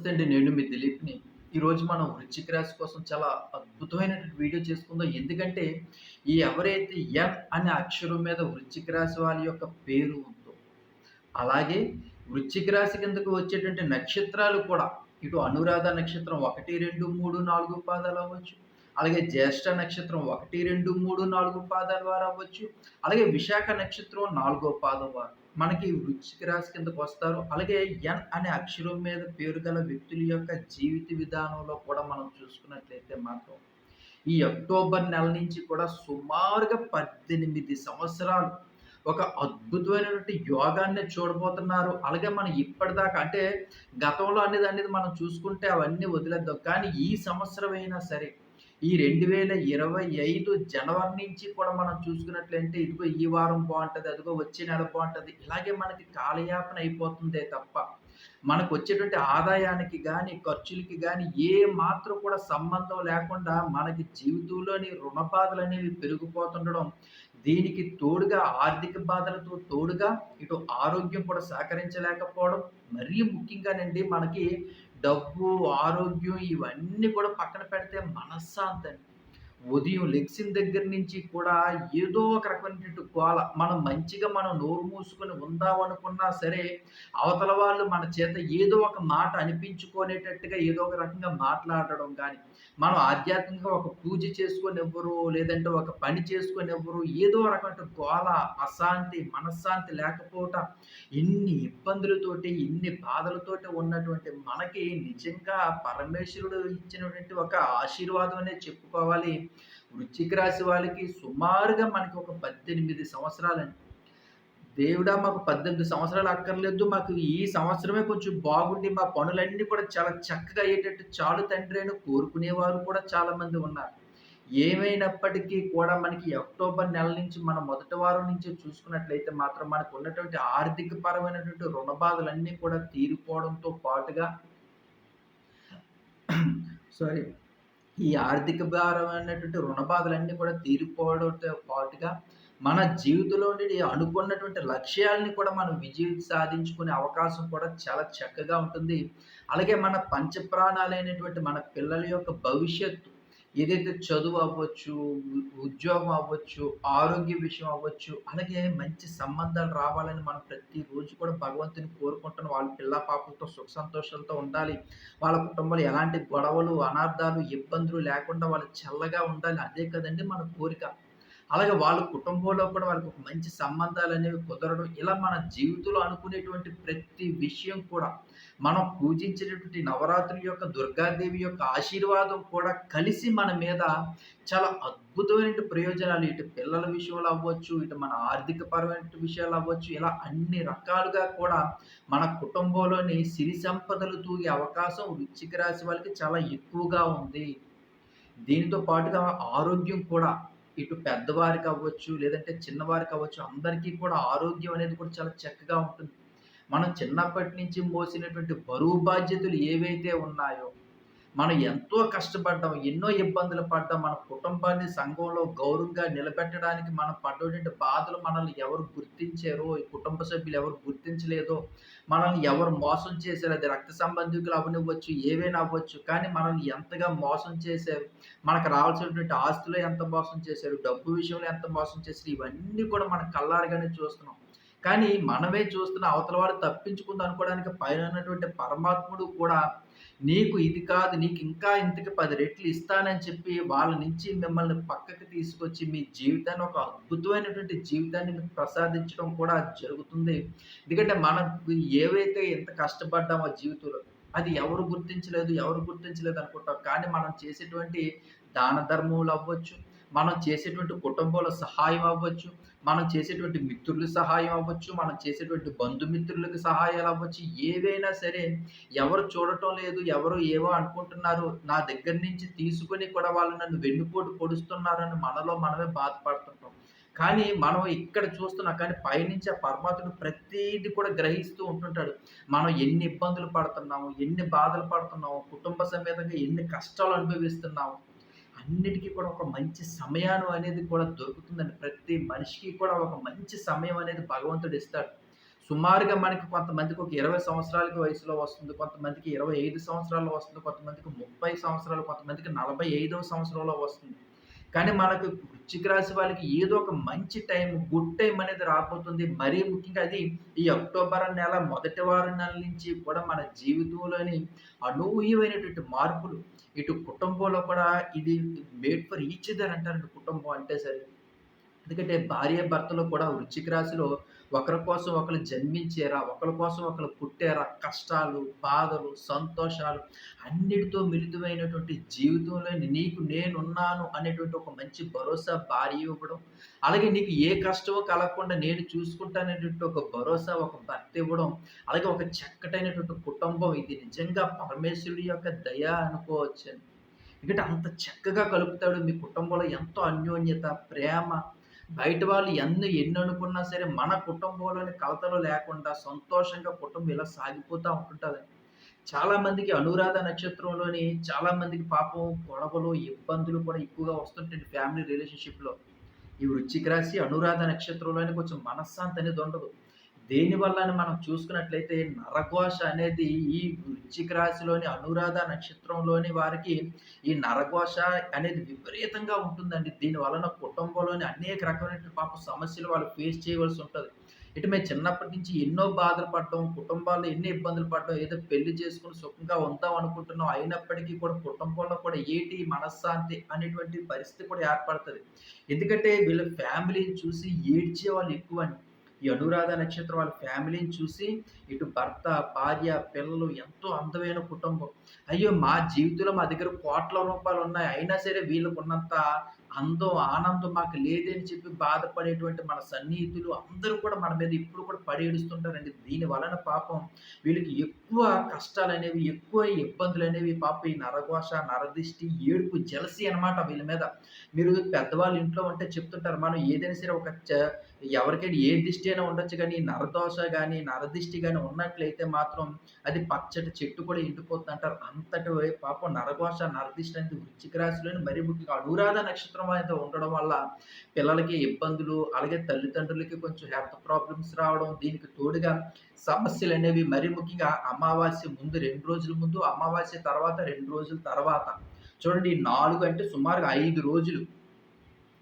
నమస్తే అండి నేను మీ దిలీప్‌ని. ఈరోజు మనం వృచ్చిక రాశి కోసం చాలా అద్భుతమైనటువంటి వీడియో చేసుకుందాం. ఎందుకంటే, ఈ ఎవరైతే ఎన్ అనే అక్షరం మీద వృచ్చిక రాశి వాళ్ళ యొక్క పేరు ఉందో, అలాగే వృచ్చిక రాశి కిందకు వచ్చేటువంటి నక్షత్రాలు కూడా ఇటు అనురాధ నక్షత్రం 1, 2, 3, 4 పాదాలు అవ్వచ్చు. అలాగే జ్యేష్ఠ నక్షత్రం 1, 2, 3, 4 పాదాల వారు అవ్వచ్చు. అలాగే విశాఖ నక్షత్రం నాలుగో పాదం వారు. మనకి వృశ్చిక రాశి కిందకు వస్తారు. అలాగే ఎన్ అనే అక్షరం మీద పేరు గల వ్యక్తుల యొక్క జీవిత విధానంలో కూడా మనం చూసుకున్నట్లయితే మాత్రం, ఈ అక్టోబర్ నెల నుంచి కూడా సుమారుగా 18 సంవత్సరాలు ఒక అద్భుతమైనటువంటి యోగాన్ని చూడబోతున్నారు. అలాగే మనం ఇప్పటిదాకా అంటే గతంలో అనేది అనేది మనం చూసుకుంటే అవన్నీ వదిలేద్దాం. కానీ ఈ సంవత్సరం అయినా సరే, ఈ 2025 జనవరి నుంచి కూడా మనం చూసుకున్నట్లయితే ఇదిగో ఈ వారం బాగుంటుంది అదిగో వచ్చే నెల బాగుంటుంది. ఇలాగే మనకి కాలయాపన అయిపోతుందే తప్ప, మనకు వచ్చేటువంటి ఆదాయానికి కానీ ఖర్చులకి కానీ ఏ మాత్రం కూడా సంబంధం లేకుండా మనకి జీవితంలోని రుణ బాధలు అనేవి పెరిగిపోతుండడం, దీనికి తోడుగా ఆర్థిక బాధలతో తోడుగా ఇటు ఆరోగ్యం కూడా సహకరించలేకపోవడం, మరీ ముఖ్యంగానండి మనకి డబ్బు, ఆరోగ్యం ఇవన్నీ కూడా పక్కన పెడితే మనశ్శాంతండి. ఉదయం లెగిసిన దగ్గర నుంచి కూడా ఏదో ఒక రకమైనటువంటి గోల. మనం మంచిగా మనం నోరు మూసుకొని ఉందామనుకున్నా సరే, అవతల వాళ్ళు మన చేత ఏదో ఒక మాట అనిపించుకునేటట్టుగా ఏదో ఒక రకంగా మాట్లాడడం కానీ మనం ఆధ్యాత్మికంగా ఒక పూజ చేసుకొని ఎవ్వరు లేదంటే ఒక పని చేసుకోనివ్వరు. ఏదో రకమైన గోల, అశాంతి, మనశ్శాంతి లేకపోవట, ఇన్ని ఇబ్బందులతోటి, ఇన్ని బాధలతోటి ఉన్నటువంటి మనకి నిజంగా పరమేశ్వరుడు ఇచ్చినటువంటి ఒక ఆశీర్వాదం అనే చెప్పుకోవాలి. వృశ్చిక రాశి వాళ్ళకి సుమారుగా మనకి ఒక 18 సంవత్సరాలండి. దేవుడా! మాకు 18 సంవత్సరాలు అక్కర్లేదు. మాకు ఈ సంవత్సరమే కొంచెం బాగుండి మా పనులన్నీ కూడా చాలా చక్కగా అయ్యేటట్టు చాలు తండ్రి అని కోరుకునేవారు కూడా చాలామంది ఉన్నారు. ఏమైనప్పటికీ కూడా మనకి అక్టోబర్ నెల నుంచి మన మొదటి వారం నుంచి చూసుకున్నట్లయితే మాత్రం మనకున్నటువంటి ఆర్థిక పరమైనటువంటి రుణ బాధలన్నీ కూడా తీరిపోవడంతో పాటుగా సారీ. ఈ ఆర్థిక భారమైనటువంటి రుణ బాధలన్నీ కూడా తీరిపోవడంతో పాటుగా, మన జీవితంలో నుండి అనుకున్నటువంటి లక్ష్యాలని కూడా మనం విజయం సాధించుకునే అవకాశం కూడా చాలా చక్కగా ఉంటుంది. అలాగే మన పంచప్రాణాలైనటువంటి మన పిల్లల యొక్క భవిష్యత్తు ఏదైతే చదువు అవ్వచ్చు, ఉద్యోగం అవ్వచ్చు, ఆరోగ్య విషయం అవ్వచ్చు, అలాగే మంచి సంబంధాలు రావాలని మనం ప్రతిరోజు కూడా భగవంతుని కోరుకుంటున్న వాళ్ళ పిల్ల పాపలతో సుఖ సంతోషాలతో ఉండాలి. వాళ్ళ కుటుంబంలో ఎలాంటి గొడవలు, అనార్థాలు, ఇబ్బందులు లేకుండా వాళ్ళు చల్లగా ఉండాలి. అదే కదండీ మన కోరిక. అలాగే వాళ్ళ కుటుంబంలో కూడా వాళ్ళకి ఒక మంచి సంబంధాలనేవి కుదరడం, ఇలా మన జీవితంలో అనుకునేటువంటి ప్రతి విషయం కూడా, మనం పూజించేటటువంటి నవరాత్రి యొక్క దుర్గాదేవి యొక్క ఆశీర్వాదం కూడా కలిసి మన మీద చాలా అద్భుతమైన ప్రయోజనాలు ఇటు పిల్లల విషయంలో అవ్వచ్చు, ఇటు మన ఆర్థిక పరమైన విషయాలు అవ్వచ్చు, ఇలా అన్ని రకాలుగా కూడా మన కుటుంబంలోని సిరి సంపదలు తూగే అవకాశం వృచ్చిక రాశి వాళ్ళకి చాలా ఎక్కువగా ఉంది. దీనితో పాటుగా ఆరోగ్యం కూడా ఇటు పెద్దవారికి అవ్వచ్చు, లేదంటే చిన్నవారికి అవ్వచ్చు, అందరికీ కూడా ఆరోగ్యం అనేది కూడా చాలా చక్కగా ఉంటుంది. మనం చిన్నప్పటి నుంచి మోసినటువంటి బరువు బాధ్యతలు ఏవైతే ఉన్నాయో, మనం ఎంతో కష్టపడ్డాం, ఎన్నో ఇబ్బందులు పడ్డాం. మన కుటుంబాన్ని సంఘంలో గౌరవంగా నిలబెట్టడానికి మనం పడ్డటువంటి బాధలు మనల్ని ఎవరు గుర్తించారో, ఈ కుటుంబ సభ్యులు ఎవరు గుర్తించలేదో, మనల్ని ఎవరు మోసం చేశారు అది రక్త సంబంధికులు అవ్వనివ్వచ్చు, ఏవైనా అవ్వచ్చు. కానీ మనల్ని ఎంతగా మోసం చేశారు, మనకు రావాల్సినటువంటి ఆస్తులు ఎంత మోసం చేశారు, డబ్బు విషయంలో ఎంత మోసం చేశారు, ఇవన్నీ కూడా మనం కల్లారుగానే చూస్తున్నాం. కానీ మనమే చూస్తున్న అవతల వాడు తప్పించుకుందాం అనుకోవడానికి పైన ఉన్నటువంటి పరమాత్ముడు కూడా నీకు ఇది కాదు, నీకు ఇంకా ఇంతకి పది రెట్లు ఇస్తానని చెప్పి వాళ్ళ నుంచి మిమ్మల్ని పక్కకి తీసుకొచ్చి మీ జీవితాన్ని ఒక అద్భుతమైనటువంటి జీవితాన్ని మీకు ప్రసాదించడం కూడా జరుగుతుంది. ఎందుకంటే మనం ఏవైతే ఎంత కష్టపడ్డామో జీవితంలో, అది ఎవరు గుర్తించలేదు, ఎవరు గుర్తించలేదు అనుకుంటాం. కానీ మనం చేసేటువంటి దాన ధర్మములు అవ్వచ్చు, మనం చేసేటువంటి కుటుంబంలో సహాయం అవ్వచ్చు, మనం చేసేటువంటి మిత్రుల సహాయం అవ్వచ్చు, మనం చేసేటువంటి బంధుమిత్రులకు సహాయాలు అవ్వచ్చు, ఏవైనా సరే ఎవరు చూడటం లేదు, ఎవరు ఏవో అనుకుంటున్నారు, నా దగ్గర నుంచి తీసుకొని కూడా వాళ్ళు నన్ను వెన్నుపోటు పొడుస్తున్నారని మనలో మనమే బాధపడుతుంటాం. కానీ మనం ఇక్కడ చూస్తున్నాం కానీ పైనుంచి ఆ పరమాత్ముడు ప్రతిది కూడా గ్రహిస్తూ ఉంటుంటాడు. మనం ఎన్ని ఇబ్బందులు పడుతున్నాము, ఎన్ని బాధలు పడుతున్నాము, కుటుంబ సమేతంగా ఎన్ని కష్టాలు అనుభవిస్తున్నాము. అన్నిటికీ కూడా ఒక మంచి సమయాన్ని అనేది కూడా దొరుకుతుందండి. ప్రతి మనిషికి కూడా ఒక మంచి సమయం అనేది భగవంతుడు ఇస్తాడు. సుమారుగా మనకి కొంతమందికి ఒక 20 సంవత్సరాలకి వయసులో వస్తుంది. కొంతమందికి 25 సంవత్సరాల్లో వస్తుంది. కొంతమందికి 30 సంవత్సరాలు, కొంతమందికి 45వ సంవత్సరంలో వస్తుంది. కానీ మనకు వృశ్చిక రాశి వాళ్ళకి ఏదో ఒక మంచి టైం, గుడ్ టైం అనేది రాబోతుంది. మరీ ముఖ్యంగా అది ఈ అక్టోబర్ నెల మొదటి వారం నెల నుంచి కూడా మన జీవితంలోని అనూహ్యమైనటువంటి మార్పులు, ఇటు కుటుంబంలో కూడా ఇది మేడ్ ఫర్ ఈచ్ అదర్ అంటారండి కుటుంబం అంటే సరే. ఎందుకంటే భార్యాభర్తలు కూడా వృశ్చిక రాశిలో ఒకరి కోసం ఒకరు జన్మించారా, ఒకరి కోసం ఒకరు పుట్టారా, కష్టాలు, బాధలు, సంతోషాలు అన్నిటితో మిళితమైనటువంటి జీవితంలో నీకు నేనున్నాను అనేటువంటి ఒక మంచి భరోసా భార్య ఇవ్వడం, అలాగే నీకు ఏ కష్టమో కలగకుండా నేను చూసుకుంటాననేటువంటి ఒక భరోసా ఒక భర్త ఇవ్వడం, అలాగే ఒక చక్కటైనటువంటి కుటుంబం. ఇది నిజంగా పరమేశ్వరుడి యొక్క దయ అనుకోవచ్చు ఎందుకంటే అంత చక్కగా కలుపుతాడు మీ కుటుంబంలో ఎంతో అన్యోన్యత, ప్రేమ బయట వాళ్ళు ఎన్ని ఎన్ననుకున్నా సరే మన కుటుంబంలోని కలతలు లేకుండా సంతోషంగా కుటుంబం ఇలా సాగిపోతూ ఉంటుంటుంది చాలా మందికి అనురాధ నక్షత్రంలోని చాలా మందికి పాపం గొడవలు, ఇబ్బందులు కూడా ఎక్కువగా వస్తుంటాయి ఫ్యామిలీ రిలేషన్‌షిప్‌లో. ఈ వృచ్చిక రాశి అనురాధ నక్షత్రంలోని కొంచెం మనశ్శాంతి అనేది ఉండదు. దేనివల్ల మనం చూసుకున్నట్లయితే నరఘోష అనేది ఈ వృశ్చిక రాశిలోని అనురాధ నక్షత్రంలోని వారికి ఈ నరఘోష అనేది విపరీతంగా ఉంటుందండి. దీని వలన కుటుంబంలోని అనేక రకమైనటువంటి పాప సమస్యలు వాళ్ళు ఫేస్ చేయవలసి ఉంటుంది ఇటు మేము చిన్నప్పటి నుంచి ఎన్నో బాధలు పడ్డం, కుటుంబాల్లో ఎన్ని ఇబ్బందులు పడ్డాం ఏదో పెళ్ళి చేసుకుని సుఖంగా ఉందాం అనుకుంటున్నాం. అయినప్పటికీ కూడా కుటుంబంలో కూడా ఏటి మనశ్శాంతి అనేటువంటి పరిస్థితి కూడా ఏర్పడుతుంది ఎందుకంటే వీళ్ళ ఫ్యామిలీని చూసి ఏడ్చే వాళ్ళు ఎక్కువ అండి ఈ అనురాధ నక్షత్రం వాళ్ళ ఫ్యామిలీని చూసి ఇటు భర్త, భార్య, పిల్లలు ఎంతో అందమైన కుటుంబం. అయ్యో! మా జీవితంలో మా దగ్గర కోట్ల రూపాయలు ఉన్నాయి అయినా సరే వీళ్ళకున్నంత అందం, ఆనందం మాకు లేదని చెప్పి బాధపడేటువంటి మన సన్నిహితులు అందరూ కూడా మన మీద ఇప్పుడు కూడా పడేడుస్తుంటారండి దీని వలన పాపం వీళ్ళకి ఎక్కువ కష్టాలు అనేవి ఎక్కువ ఇబ్బందులనేవి పాపం ఈ నరఘోష, నరదిష్టి, ఏడుపు, జలసి అనమాట వీళ్ళ మీద. మీరు పెద్దవాళ్ళు ఇంట్లో ఉంటే చెప్తుంటారు. మనం ఏదైనా సరే ఒక చ ఎవరికైనా ఏ దిష్టి అయినా ఉండొచ్చు కానీ నరదోష కానీ నరదిష్టి కానీ ఉన్నట్లయితే మాత్రం అది పచ్చటి చెట్టు కూడా ఎండిపోతుందంటారు. అంతటి పాపం నరదోష నరదిష్టి అనేది వృచ్చిక రాశిలోని మరీ ముఖ్యంగా అనురాధ నక్షత్రం అయితే ఉండడం వల్ల పిల్లలకి ఇబ్బందులు, అలాగే తల్లిదండ్రులకి కొంచెం హెల్త్ ప్రాబ్లమ్స్ రావడం, దీనికి తోడుగా సమస్యలు అనేవి మరీ ముఖ్యంగా అమావాస్య ముందు రెండు రోజుల ముందు, అమావాస్య తర్వాత రెండు రోజుల తర్వాత. చూడండి నాలుగు అంటే సుమారుగా ఐదు రోజులు.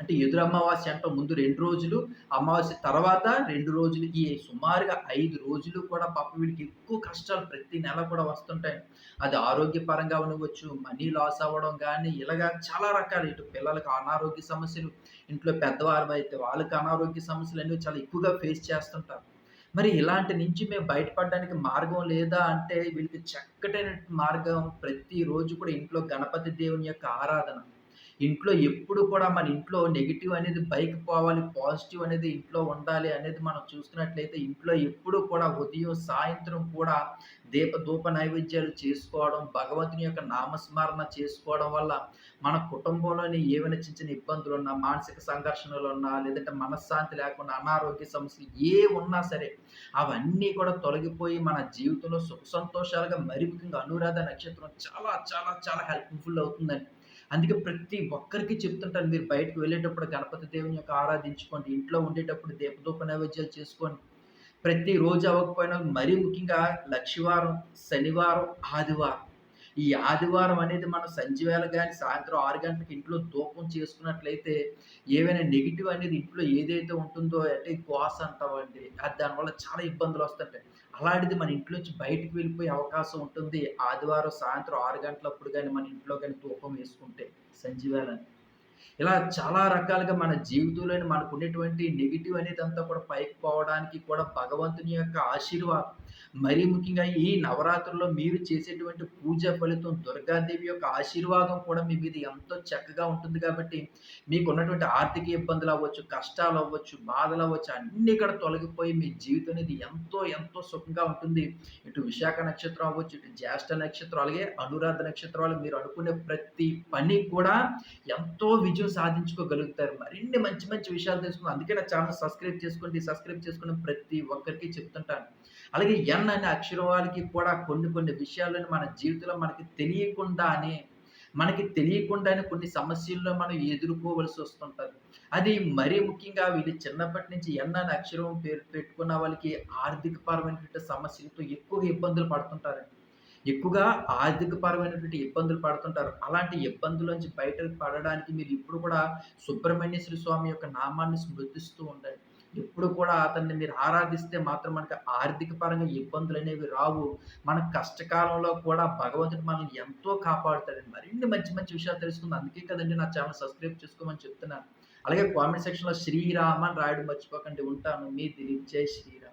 అంటే ఎదురు అమావాస్య అంటే ముందు రెండు రోజులు, అమావాస్య తర్వాత రెండు రోజులు. ఈ సుమారుగా ఐదు రోజులు కూడా పాప వీడికి ఎక్కువ కష్టాలు ప్రతి నెల కూడా వస్తుంటాయి. అది ఆరోగ్యపరంగా ఉండవచ్చు మనీ లాస్ అవ్వడం కానీ ఇలాగా చాలా రకాలు ఇటు పిల్లలకు అనారోగ్య సమస్యలు, ఇంట్లో పెద్దవారైతే వాళ్ళకి అనారోగ్య సమస్యలు అనేవి చాలా ఎక్కువగా ఫేస్ చేస్తుంటారు. మరి ఇలాంటి నుంచి మేము బయటపడడానికి మార్గం లేదా అంటే వీళ్ళకి చక్కటైన మార్గం ప్రతిరోజు కూడా ఇంట్లో గణపతి దేవుని యొక్క ఆరాధన. ఇంట్లో ఎప్పుడు కూడా మన ఇంట్లో నెగిటివ్ అనేది పైకి పోవాలి. పాజిటివ్ అనేది ఇంట్లో ఉండాలి అనేది మనం చూసుకున్నట్లయితే ఇంట్లో ఎప్పుడూ కూడా ఉదయం, సాయంత్రం కూడా దీప ధూప నైవేద్యాలు చేసుకోవడం, భగవంతుని యొక్క నామస్మరణ చేసుకోవడం వల్ల మన కుటుంబంలోని ఏమైనా చిన్న చిన్న ఇబ్బందులున్నా, మానసిక సంఘర్షణలున్నా, లేదంటే మనశ్శాంతి లేకుండా అనారోగ్య సమస్యలు ఏ ఉన్నా సరే అవన్నీ కూడా తొలగిపోయి మన జీవితంలో సుఖ సంతోషాలుగా మరి ముఖ్యంగా అనురాధ నక్షత్రం చాలా చాలా చాలా హెల్ప్‌ఫుల్ అవుతుందండి. అందుకే ప్రతి ఒక్కరికి చెప్తుంటాను మీరు బయటకు వెళ్ళేటప్పుడు గణపతి దేవుని యొక్క ఆరాధించుకోండి. ఇంట్లో ఉండేటప్పుడు దీపదూప నైవేద్యాలు చేసుకోండి. ప్రతిరోజు అవ్వకపోయినా మరీ ముఖ్యంగా లక్షివారం శనివారం, ఆదివారం. ఈ ఆదివారం అనేది మనం సంజీవేళ కానీ సాయంత్రం ఆరు గంటలకి ఇంట్లో ధూపం చేసుకున్నట్లయితే ఏవైనా నెగిటివ్ అనేది ఇంట్లో ఏదైతే ఉంటుందో అంటే గ్వాస్ అంటామండి. అది దానివల్ల చాలా ఇబ్బందులు వస్తుంటాయి అలాంటిది మన ఇంట్లో నుంచి వెళ్ళిపోయే అవకాశం ఉంటుంది. ఆదివారం సాయంత్రం ఆరు గంటలప్పుడు కానీ మన ఇంట్లో కానీ ధూపం వేసుకుంటే సంధ్యవేళని. ఇలా చాలా రకాలుగా మన జీవితంలో మనకు ఉన్నటువంటి నెగిటివ్ అనేది అంతా కూడా పైకి పోవడానికి కూడా భగవంతుని యొక్క ఆశీర్వాదం. మరీ ముఖ్యంగా ఈ నవరాత్రుల్లో మీరు చేసేటువంటి పూజ ఫలితం దుర్గాదేవి యొక్క ఆశీర్వాదం కూడా మీ మీద ఎంతో చక్కగా ఉంటుంది కాబట్టి మీకు ఉన్నటువంటి ఆర్థిక ఇబ్బందులు అవ్వచ్చు కష్టాలు అవ్వచ్చు బాధలు అవ్వచ్చు అన్నీ ఇక్కడ తొలగిపోయి మీ జీవితం అనేది ఎంతో ఎంతో సుఖంగా ఉంటుంది. ఇటు విశాఖ నక్షత్రం అవ్వచ్చు, ఇటు జ్యేష్ఠ నక్షత్రం, అలాగే అనురాధ నక్షత్రాలు మీరు అనుకునే ప్రతి పని కూడా ఎంతో విజయం సాధించుకోగలుగుతారు. మరిన్ని మంచి మంచి విషయాలు తెలుసుకుని అందుకే నా ఛానల్ సబ్స్క్రైబ్ చేసుకోండి. సబ్స్క్రైబ్ చేసుకున్న ప్రతి ఒక్కరికి చెప్తుంటాను. అలాగే ఎన్ అనే అక్షరవాళ్ళకి కూడా కొన్ని కొన్ని విషయాలను మన జీవితంలో మనకి తెలియకుండానే మనకి తెలియకుండానే కొన్ని సమస్యల్లో మనం ఎదుర్కోవలసి వస్తుంటుంది అది మరీ ముఖ్యంగా వీళ్ళు చిన్నప్పటి నుంచి ఎన్ అనే అక్షరం పేరు పెట్టుకున్న వాళ్ళకి ఆర్థిక పరమైనటువంటి సమస్యలతో ఎక్కువగా ఇబ్బందులు పడుతుంటారండి. ఎక్కువగా ఆర్థిక పరమైనటువంటి ఇబ్బందులు పడుతుంటారు. అలాంటి ఇబ్బందుల నుంచి బయటకు పడడానికి మీరు ఇప్పుడు కూడా సుబ్రహ్మణ్యేశ్వర స్వామి యొక్క నామాన్ని స్మృతిస్తూ ఉండండి. ఎప్పుడు కూడా అతన్ని మీరు ఆరాధిస్తే మాత్రం మనకు ఆర్థిక పరంగా ఇబ్బందులనేవి రావు. మన కష్టకాలంలో కూడా భగవంతుడు మనల్ని ఎంతో కాపాడుతాడండి. మరిన్ని మంచి మంచి విషయాలు తెలుసుకుంది అందుకే కదండీ నా ఛానల్ సబ్స్క్రైబ్ చేసుకోమని చెప్తున్నాను. అలాగే కామెంట్ సెక్షన్‌లో శ్రీరామ అని రాయడం మర్చిపోకండి. ఉంటాను. మీ దిలీప్. జై శ్రీరామ్.